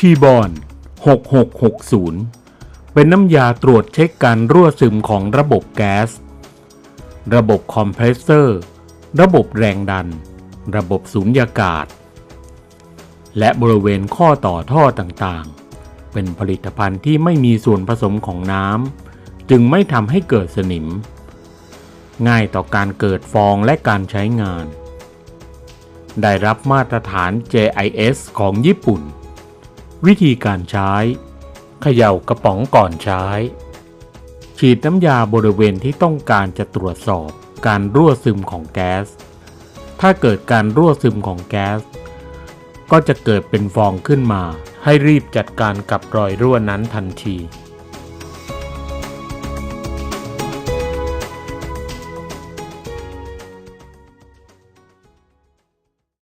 ชีบอน 6660 เป็นน้ำยาตรวจเช็คการรั่วซึมของระบบแก๊ส ระบบคอมเพรสเซอร์ ระบบแรงดัน ระบบสูญญากาศ และบริเวณข้อต่อท่อต่างๆ เป็นผลิตภัณฑ์ที่ไม่มีส่วนผสมของน้ำ จึงไม่ทำให้เกิดสนิม ง่ายต่อการเกิดฟองและการใช้งานได้รับมาตรฐาน JIS ของญี่ปุ่น วิธีการใช้เขย่ากระป๋องก่อนใช้ ฉีดน้ำยาบริเวณที่ต้องการจะตรวจสอบการรั่วซึมของแก๊ส ถ้าเกิดการรั่วซึมของแก๊ส ก็จะเกิดเป็นฟองขึ้นมา ให้รีบจัดการกับรอยรั่วนั้นทันที